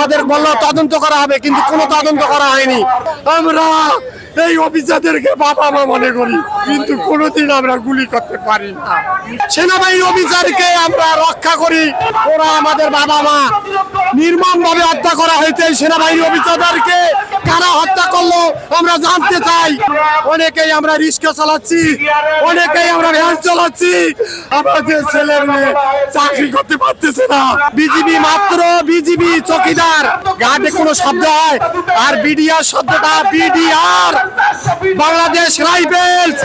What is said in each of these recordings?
আমাদের বলল তদন্ত করা হবে, কিন্তু কোনো তদন্ত করা হয়নি। আমরা এই অফিসারদেরকে বাবা মা মনে করি, কিন্তু কোনোদিন আমরা গুলি করতে পারি না। সেনাবাহিনী অফিসারকে আমরা রক্ষা করি, ওরা আমাদের বাবা মা নির্মম ভাবে হত্যা করা হয়েছে সেনাবাহিনী অফিসারদেরকে। কারা হত্যা করল, আমরা জানতে চাই। অনেকেই আমরা রিক্সা চালাচ্ছি, অনেকেই আমরা ভ্যান চালাচ্ছি। আমাদের ছেলে মেয়ে চাকরি করতে পারতেছে না। বিজিবি মাত্র বিজিবি চকিদার। গাড়ি কোনো শব্দ হয়। আর বিডিআর শব্দটা বিডিআর। বাংলাদেশ রাইফেলস।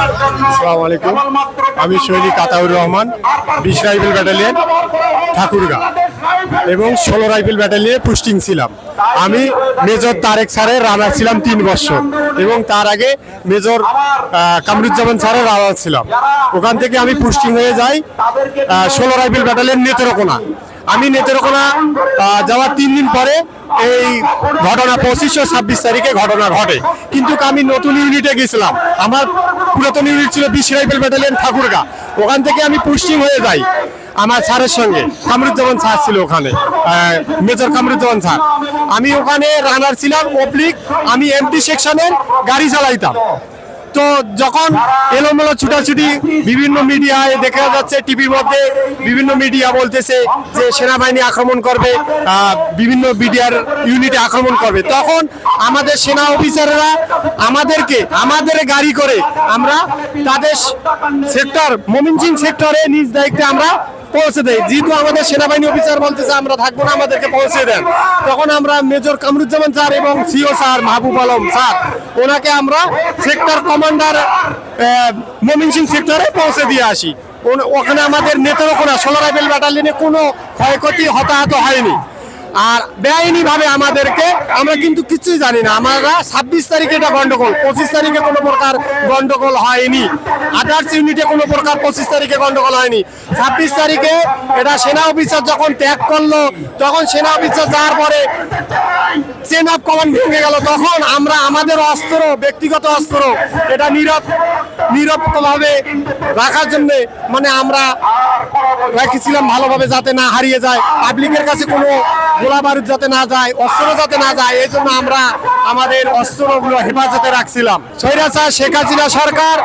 আসসালামু আলাইকুম আমি সৈনিক আতাউর রহমান, বিশ রাইফেল ব্যাটালিয়ন, ঠাকুরগা। এবং ষোলো রাইফেল ব্যাটালিয়নে পোস্টিং ছিলাম। আমি মেজর তারেক স্যারের রানার ছিলাম তিন বছর। এবং তার আগে মেজর কামরুজ্জামান স্যারের রানার ছিলাম। ওখান থেকে আমি পোস্টিং হয়ে যাই ষোলো রাইফেল ব্যাটালিয়ন নেত্রকোনা। আমি নেত্রকোনা যাওয়ার তিন দিন পরে এই ঘটনা পঁচিশশো ছাব্বিশ তারিখে ঘটনা ঘটে। কিন্তু আমি নতুন ইউনিটে গেছিলাম। আমার পুরাতন ইউনিট ছিল বিশ রাইফেল ব্যাটালিয়ন ঠাকুরগা। ওখান থেকে আমি পশ্চিম হয়ে যাই আমার স্যারের সঙ্গে। কামরুজ্জামান স্যার ছিল ওখানে। Major Kamruzzaman sir. আমি ওখানে রানার ছিলাম অবলিক আমি এমটি সেকশনের গাড়ি চালাইতাম। তো যখন এলোমেলো ছুটাছুটি বিভিন্ন মিডিয়ায় দেখা যাচ্ছে, টিভির মধ্যে বিভিন্ন মিডিয়া বলতেছে যে সেনাবাহিনী আক্রমণ করবে বিভিন্ন মিডিয়ার ইউনিটে আক্রমণ করবে। তখন আমাদের সেনা অফিসাররা আমাদেরকে, আমাদের গাড়ি করে আমরা তাদের সেক্টর মমিনসিং সেক্টরে নিজ দায়িত্বে আমরা পৌঁছে দেয়। যেহেতু আমাদের সেনাবাহিনী অফিসার বলতেছে, আমরা থাকব না, আমাদেরকে পৌঁছে দেন। তখন আমরা মেজর কামরুজ্জামান স্যার এবং CO sir Mahbub Alam sir ওনাকে আমরা সেক্টর কমান্ডার মমিন সিং সেক্টরে পৌঁছে দিয়ে আসি। ওখানে আমাদের নেত্রকোনা ষোলো রাইফেল ব্যাটালিয়নে কোনো ক্ষয়ক্ষতি, হতাহত হয়নি। আর বেআইনি ভাবে আমাদেরকে, আমরা কিন্তু কিছুই জানি না। আমরা ছাব্বিশ তারিখে এটা গন্ডগোল, পঁচিশ তারিখে কোনো প্রকার গন্ডগোল হয়নি। আঠাশ ইউনিটে কোনো প্রকার পঁচিশ তারিখে গন্ডগোল হয়নি। ছাব্বিশ তারিখে এটা সেনা অফিসার যখন ত্যাগ করল, তখন সেনা অফিসার যাওয়ার পরে চেন অফ কমান্ড ভেঙে গেল। তখন আমরা আমাদের অস্ত্র, ব্যক্তিগত অস্ত্র, এটা নীরব নিরবভাবে রাখার জন্যে মানে আমরা রেখেছিলাম ভালোভাবে যাতে না হারিয়ে যায়। পাবলিকের কাছে কোনো গোলা বারুদ যাতে না যায়, অস্ত্র যাতে না যায়, এই জন্য আমরা আমাদের অস্ত্রগুলো হেফাজতে রাখছিলাম। সৈরাচা শেখ হাসিনা সরকার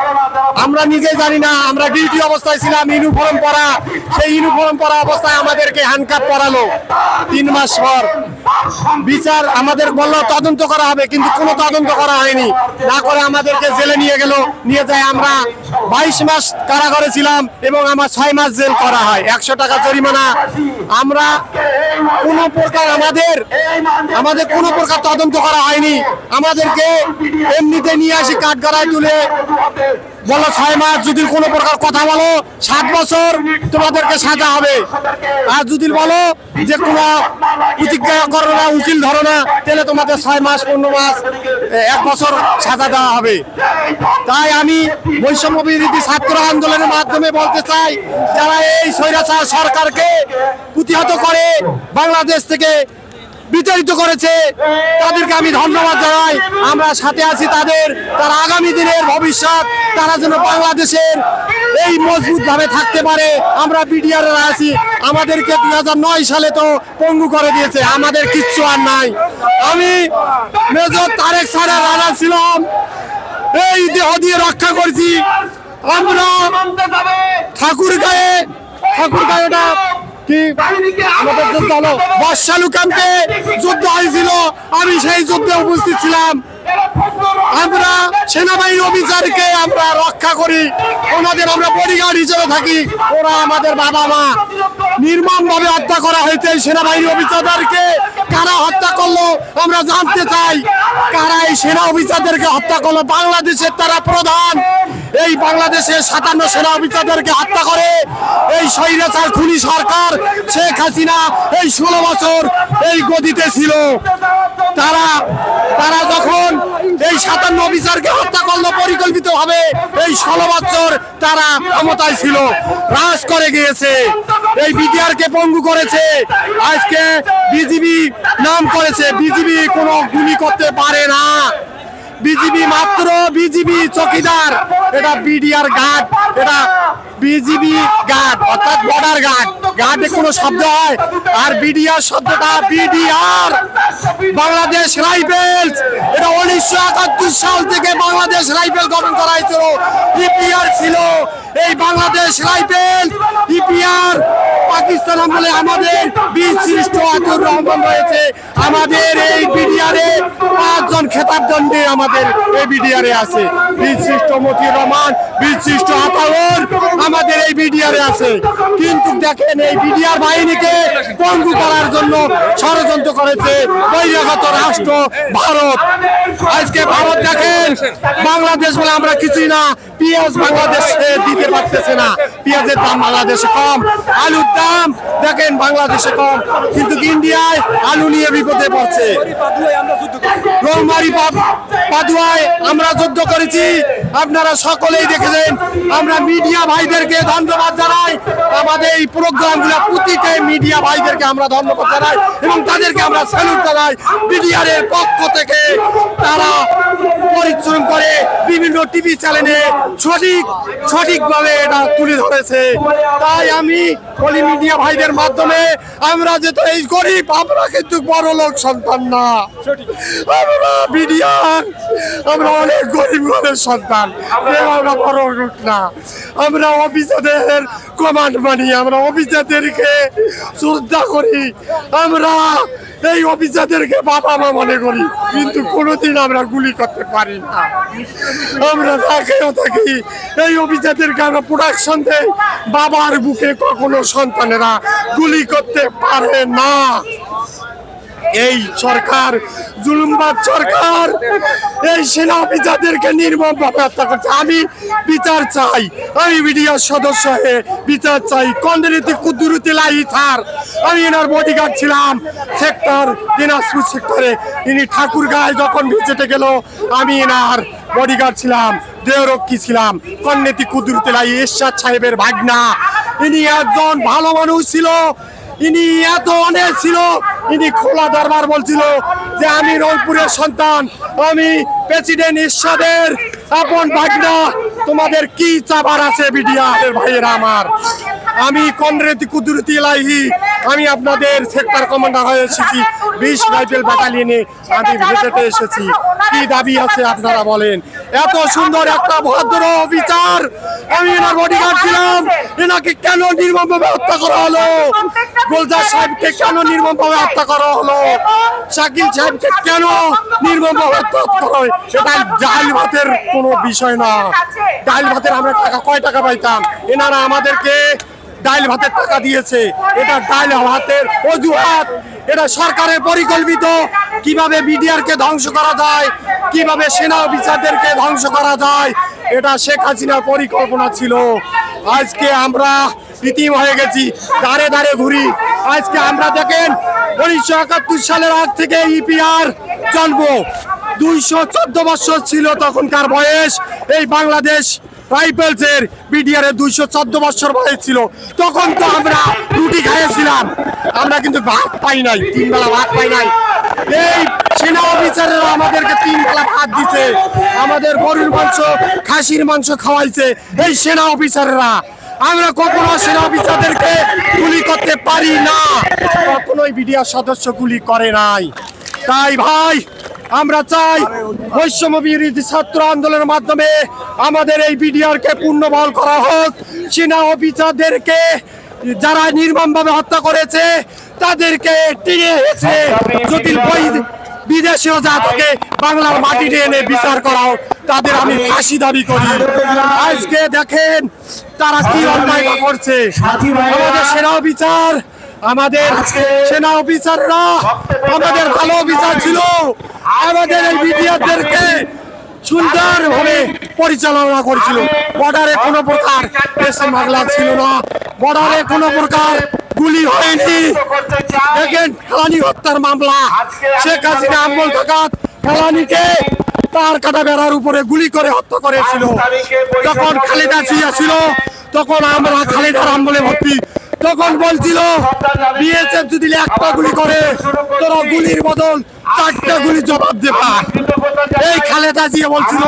আমরা নিজে জানি না, আমরা ডিউটি অবস্থায় ছিলাম, ইউনিফর্ম পরা। সেই ইউনিফর্ম পরা অবস্থায় আমাদেরকে হ্যান্ডকাপ পরালো। তিন মাস পর বিচার আমাদের বলল, তদন্ত করা হবে। কিন্তু কোনো তদন্ত করা হয়নি। না করে আমাদেরকে জেলে নিয়ে গেল। নিয়ে যায় আমরা বাইশ মাস কারাগারে ছিলাম এবং আমার ছয় মাস জেল করা হয়, একশো টাকা জরিমানা। আমরা কোনো প্রকার আমাদের আমাদের কোনো প্রকার তদন্ত করা হয়নি। আমাদেরকে এমনিতে নিয়ে আসি কাঠগড়ায় তুলে। বলো ছয় মাস যদি কোনো প্রকার কথা বলো, সাত বছর তোমাদেরকে সাজা হবে। আর যদি বলো যে কোনো প্রতিজ্ঞা করো না, উকিল ধরো না, তাহলে তোমাদের ছয় মাস, পনেরো মাস, এক বছর সাজা দেওয়া হবে। তাই আমি বৈষম্য বিরোধী ছাত্র আন্দোলনের মাধ্যমে বলতে চাই, যারা এই স্বৈরাচার সরকারকে প্রতিহত করে বাংলাদেশ থেকে বিতাড়িত করেছে। তাদেরকে আমি ধন্যবাদ জানাই। আমরা সাথে আছি তাদের। তার আগামী দিনের ভবিষ্যৎ। তারা যেন বাংলাদেশের এই মজবুত ভাবে থাকতে পারে। আমরা বিডিআর আছি। আমাদেরকে দুই সালে তো পঙ্গু করে দিয়েছে। আমাদের কিচ্ছু আর নাই। আমি মেজর তারেক স্যারের রানা ছিলাম। এই দেহ দিয়ে রক্ষা করছি। আমরা ঠাকুর গায়ে ঠাকুর গায়েটা কি? আমাদের যুদ্ধ হলো। বর্ষালু ক্যাম্পে যুদ্ধ হয়েছিল। আমি সেই যুদ্ধে উপস্থিত ছিলাম। আমরা সেনাবাহিনী অফিসারকে আমরা রক্ষা করি। ওনাদের আমরা বডিগার্ড হিসেবে থাকি। ওরা আমাদের বাবা মা। নির্মম ভাবে হত্যা করা হয়েছে সেনাবাহিনী অফিসারদেরকে। কারা হত্যা করল আমরা জানতে চাই। কারা এই সেনা অফিসারদেরকে হত্যা করল? বাংলাদেশের তারা প্রধান। এই বাংলাদেশের সাতান্ন সেনা অফিসারদেরকে হত্যা করে। এই স্বৈরাচার খুনি সরকার শেখ হাসিনা এই ষোলো বছর এই গদিতে ছিল। তারা তারা যখন এই সাতান্ন বিচারকে হত্যা করল পরিকল্পিত ভাবে এই ষোলো বছর তারা ক্ষমতায় ছিল। হ্রাস করে গিয়েছে। এই বিটিআর কে পঙ্গু করেছে। আজকে বিজিবি নাম করেছে। বিজিবি কোনো গুলি করতে পারে না। বিজিবি মাত্র, বিজিবি চকিদার। এটা বিডিআর গার্ড, এটা বিজিবি গার্ড, অর্থাৎ বর্ডার গার্ড। গার্ডে কোনো শব্দ হয়। আর বিডিআর শব্দটা বিডিআর। বাংলাদেশ রাইফেলস। এটা উনিশশো একাত্তর সাল থেকে বাংলাদেশ রাইফেল গঠন করা হয়েছিল। ইপিআর ছিল। এই বাংলাদেশ রাইফেল ইপিআর পাকিস্তান আমলে আমাদের বীর সৃষ্ট আতুর রহমান রয়েছে। আমাদের এই বিডিআরে পাঁচজন খেতাবদণ্ডে আমাদের এই বিডিআরে আছে। বীর সৃষ্ট মতিউর রহমান, বীর সৃষ্ট আতাউর আমাদের এই বিডিআরে আছে। কিন্তু দেখেন এই বিডিআর বাহিনীকে পঙ্গু করার জন্য ষড়যন্ত্র করেছে বহিরাগত রাষ্ট্র ভারত। আজকে ভারত দেখেন, বাংলাদেশ বলে আমরা কিছুই না, পিএস বাংলাদেশে দিতে পারতেছে না। পেঁয়াজের দাম বাংলাদেশে কম, আলুর দাম দেখেন বাংলাদেশে কম, কিন্তু ইন্ডিয়ায় আলু নিয়ে বিপদে পড়ছে? আমরা যুদ্ধ করেছি, আপনারা সকলেই দেখেছেন, আমরা মিডিয়া ভাইদেরকে ধন্যবাদ জানাই, আমাদের এই প্রোগ্রামগুলো প্রতিটা মিডিয়া ভাইদেরকে আমরা ধন্যবাদ জানাই, এবং তাদেরকে আমরা স্যালুট জানাই, মিডিয়ার পক্ষ থেকে তারা বিভিন্ন টিভি চ্যানেলে সঠিক, সঠিকভাবে এটা তুলে ধরেছে। তাই আমি বলি মিডিয়া ভাইদের মাধ্যমে আমরা যেহেতু এই গরিব, আমরা কিন্তু বড় লোক, সন্তান না। আমরা মিডিয়া আমরা অনেক গরিব ঘরের সন্তান। আমরা বড় লোক না। আমরা অফিসারদের কমান্ড মানি আমরা অফিসারদেরকে শ্রদ্ধা করি। আমরা এই অফিসারদেরকে বাবা মা মনে করি, কিন্তু কোনোদিন আমরা গুলি করতে পারি না। আমরা তাকেও থাকি, এই অফিসারদেরকে আমরা প্রোডাকশন দেই। বাবার বুকে কখনো সন্তানেরা গুলি করতে পারে না। এই সরকার, জুলুমবাদ সরকার, এই সেনা অফিসারদেরকে নির্মম ভাবে হত্যা করছে। আমি বিচার চাই, আমি মিডিয়ার সদস্য হয়ে বিচার চাই। কন্দিনীতি কুদ্দুরুতি লাই থার আমি এনার বডিগার্ড ছিলাম সেক্টর দিনাজপুর সেক্টরে ইনি ঠাকুর গায়ে যখন ভিজিটে গেল, আমি এনার বডিগার্ড ছিলাম, দেহরক্ষী ছিলাম। কন্নেতি কুদ্দুরুতি লাই ঈশ্বর সাহেবের ভাগনা। ইনি একজন ভালো মানুষ ছিল ইনি এত অনেক ছিল, ইনি খোলা দরবার বলছিল যে আমি রংপুরের সন্তান, আমি প্রেসিডেন্ট ঈশ্বরের আপন ভাগনা। তোমাদের কি চাবার আছে, বিডিআর ভাইয়েরা আমার? আমি কনরেতি কুদরতি লাইহি আমি আপনাদের সেক্টর কমান্ডার হয়ে এসেছি, বিশ রাইফেল ব্যাটালিয়নে আমি ভেসেটে এসেছি। কি দাবি আছে আপনারা বলেন? এত সুন্দর একটা ভদ্র বিচার আমি এনার বডিগার্ড ছিলাম, এনাকে কেন নির্মমভাবে হত্যা করা হলো? গোলজার সাহেবকে কেন নির্মমভাবে হত্যা করা হলো? শাকিল সাহেবকে কেন নির্মমভাবে হত্যা করা হয়? এটা ডাল ভাতের কোনো বিষয় না। ডাল ভাতের আমরা টাকা কয় টাকা পাইতাম? এনারা আমাদেরকে ডাইল ভাতের টাকা দিয়েছে। এটা ডাইল ভাতের অজুহাত। এটা সরকারের পরিকল্পিত। কীভাবে বিডিআর কে ধ্বংস করা যায়? কীভাবে সেনা অফিসারদেরকে ধ্বংস করা যায়? এটা শেখ হাসিনার পরিকল্পনা ছিল। আজকে আমরা ইতিম হয়ে গেছি। দাঁড়ে দাঁড়ে ঘুরি। আজকে আমরা দেখেন, উনিশশো একাত্তর সালের আগ থেকে ইপিআর জন্ম। দুইশো চোদ্দ বছর ছিল তখনকার বয়স। এই বাংলাদেশ রাইফেলস এর বিডিআর দুইশো চোদ্দ বছর বয়স ছিল। তখন তো আমরা রুটি খাইয়েছিলাম। আমরা কিন্তু ভাত পাই নাই তিন বেলা ভাত পাই নাই। এই সেনা অফিসারেরা আমাদেরকে তিন বেলা ভাত দিছে। আমাদের গরুর মাংস, খাসির মাংস খাওয়াইছে এই সেনা অফিসাররা। আমরা কখনো সেনা অফিসারদেরকে গুলি করতে পারি না। কখনোই বিডিআর সদস্য গুলি করে নাই। তাই ভাই আমরা চাই বৈষম্য বিরোধী ছাত্র আন্দোলনের মাধ্যমে আমাদের এই বিডিআর কে পূর্ণবল করা হোক। সেনা অফিসারদেরকে যারা নির্মমভাবে হত্যা করেছে তাদেরকে টেনে এসে যদি বৈ- বিদেশিও যা থাকে বাংলার মাটিতে এনে বিচার করা হোক তাদের আমি ফাঁসি দাবি করি। আজকে দেখেন তারা কি অন্যায় করছে। আমাদের সেনা অফিসার আমাদের সেনা অফিসাররা আমাদের ভালো অফিসার ছিল। আমাদের এই বিডিআরদেরকে সুন্দরভাবে পরিচালনা করেছিল। বর্ডারে কোনো প্রকার মাগলা ছিল না। বর্ডারে কোনো প্রকার গুলি হয়নি। ফেলানি হত্যার মামলা। শেখ হাসিনা আমল ডাকাত ফেলানিকে তার কাটা বেড়ার উপরে গুলি করে হত্যা করেছিল। যখন খালেদা জিয়া ছিল, তখন আমরা খালেদার আমলে ভর্তি। তখন বলছিল, বিএসএফ যদি একটা গুলি করে, তোরা গুলির বদল চারটা গুলি জবাব দেবা এই খালেদা জিয়া বলছিল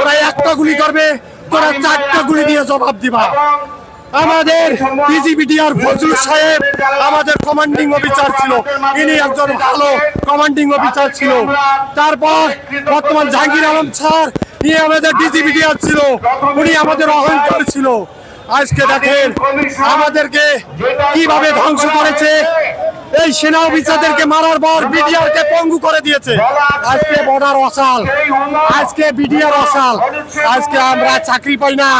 ওরা একটা গুলি করবে, তোরা চারটা গুলি দিয়ে জবাব দিবা। আমাদের বিজিবিডিআর ফজলুল সাহেব, আমাদের কমান্ডিং অফিসার ছিল। ইনি একজন ভালো কমান্ডিং অফিসার ছিল। তারপর বর্তমান জাহাঙ্গীর আলম স্যার, ইনি আমাদের ডিজিবিডিআর ছিল। উনি আমাদের অহংকার ছিল। আজকে দেখেন, আমাদেরকে কীভাবে ধ্বংস করেছে এই সেনা অফিসারদেরকে মারার পর বিডিআর কে পঙ্গু করে দিয়েছে। আজকে বর্ডার অসাল। আজকে বিডিআর অসাল। আজকে আমরা চাকরি পাই না।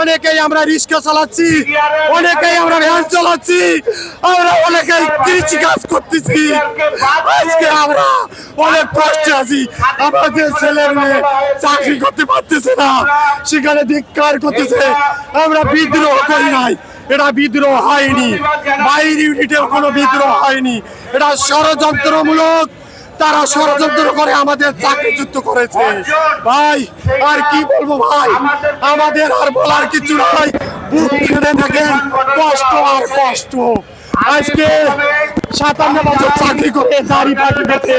অনেকেই আমরা রিক্সা চালাচ্ছি। অনেকেই আমরা ভ্যান চালাচ্ছি। আমরা অনেকেই কৃষি কাজ করতেছি। আজকে আমরা অনেক কষ্টে আছি। আমাদের ছেলে মেয়ে চাকরি করতে পারতেছে না, সেখানে ধিক্কার করতেছে। আমরা বিদ্রোহ করি নাই। এটা বিদ্রোহ হয়নি। বাইর ইউনিটের কোনো বিদ্রোহ হয়নি। এটা ষড়যন্ত্রমূলক। তারা ষড়যন্ত্র করে আমাদের চাকরিচ্যুত করেছে। ভাই, আর কি বলব ভাই? আমাদের আর বলার কিছু নাই। বুক ফেলে থাকেন। কষ্ট আর কষ্ট। আজকে সাতান্ন বছর চাকরি করে দাড়ি পাখি বেঁধে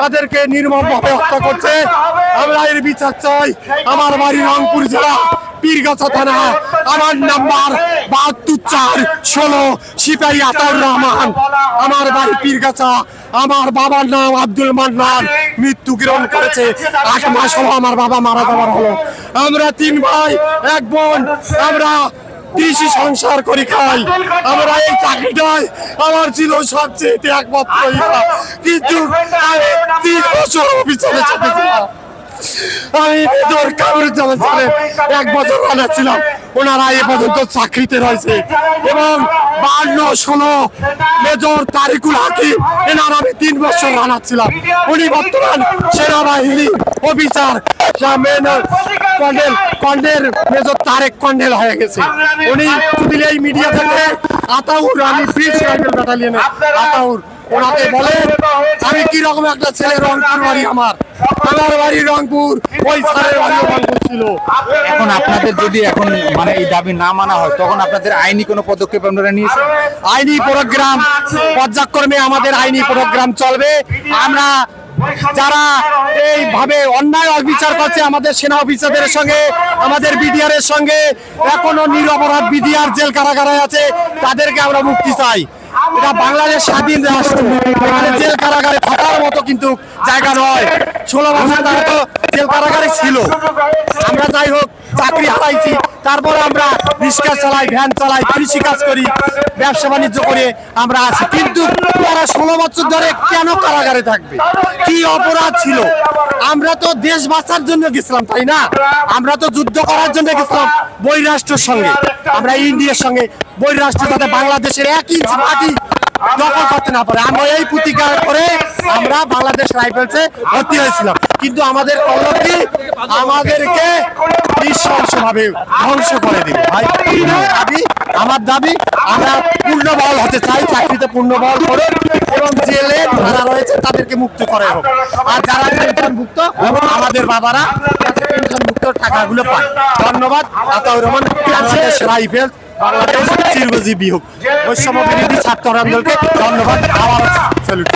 তাদেরকে নির্মম ভাবে হত্যা করছে। আমরা এর বিচার চাই। আমার বাড়ি রংপুর জেলা, পীরগাছা থানা। আমার নাম্বার বাহাত্তর চার ষোলো সিপাহী আতাউর রহমান। আমার বাড়ি পীরগাছা। আমার বাবার নাম আব্দুল মান্নান। মৃত্যু গ্রহণ করেছে। আট মাস হলো আমার বাবা মারা যাওয়ার হলো। আমরা তিন ভাই, এক বোন। আমরা কৃষি সংসার করি খাই। আমরা এই চাকরিটাই আমার ছিল সবচেয়ে একমাত্র কিন্তু তিন বছর অফিসারে চেপেছিলাম আমি মেজর কামরুজ্জামান সাহেব এক বছর রানা ছিলাম। ওনারা এ পর্যন্ত চাকরিতে রয়েছে। এবং বান্ন ষোলো মেজর তারিকুল হাকিম এনার আমি তিন বছর রানা ছিলাম। উনি বর্তমান সেনাবাহিনী officer colonel colonel major Tarek colonel হয়ে গেছে। উনি যদি এই মিডিয়া থেকে আতাউর আমি রাইফেল ব্যাটালিয়নে আতাউর। ওনাকে বলেন আমি কি রকম একটা ছেলে রংপুর বাড়ি আমার? আমার বাড়ি রংপুর ওই স্যারের বাড়ি রংপুর ছিল। এখন আপনাদের যদি এখন মানে এই দাবি না মানা হয় তখন আপনাদের আইনি কোনো পদক্ষেপ আপনারা নিয়েছেন? আইনি প্রোগ্রাম পর্যায়ক্রমে আমাদের আইনি প্রোগ্রাম চলবে। আমরা যারা এইভাবে অন্যায় অবিচার করছে আমাদের সেনা অফিসারদের সঙ্গে আমাদের বিডিআর এর সঙ্গে এখনও নিরপরাধ বিডিআর জেল কারাগারে আছে তাদেরকে আমরা মুক্তি চাই। এটা বাংলাদেশ স্বাধীন রাষ্ট্র। মানে জেল কারাগারে থাকার মতো কিন্তু জায়গা নয়। ষোলো বছর তারা তো জেল কারাগারে ছিল। আমরা যাই হোক চাকরি হারাইছি। তারপরে আমরা রিক্সা চালাই, ভ্যান চালাই, কৃষি কাজ করি, ব্যবসা বাণিজ্য করে, আমরা আছি। কিন্তু তারা ষোলো বছর ধরে কেন কারাগারে থাকবে? কি অপরাধ ছিল? আমরা তো দেশ বাঁচার জন্য গেছিলাম, তাই না? আমরা তো যুদ্ধ করার জন্য গেছিলাম বৈরাষ্ট্রের সঙ্গে। আমরা ইন্ডিয়ার সঙ্গে। বৈরাষ্ট্র যাতে বাংলাদেশের এক ইঞ্চ মাটি করতে না পারে। আমরা এই প্রতিকার করে আমরা বাংলাদেশ রাইফেলসে ভর্তি হয়েছিলাম। কিন্তু আমাদের কলকি আমাদেরকে নৃশংসভাবে ধ্বংস করে দিবে ভাই দাবি আমার দাবি। আমরা পূর্ণ বল হতে চাই চাকরিতে পূর্ণ বল করে এবং জেলে যারা রয়েছে তাদেরকে মুক্ত করে হোক। আর যারা মুক্ত আমাদের বাবারা মুক্ত টাকাগুলো পায়। ধন্যবাদ আতাউর রহমান বাংলাদেশ রাইফেল চিরজীবী হোক বৈষম্য বিরোধী ছাত্র আন্দোলনকে ধন্যবাদ স্যালুট।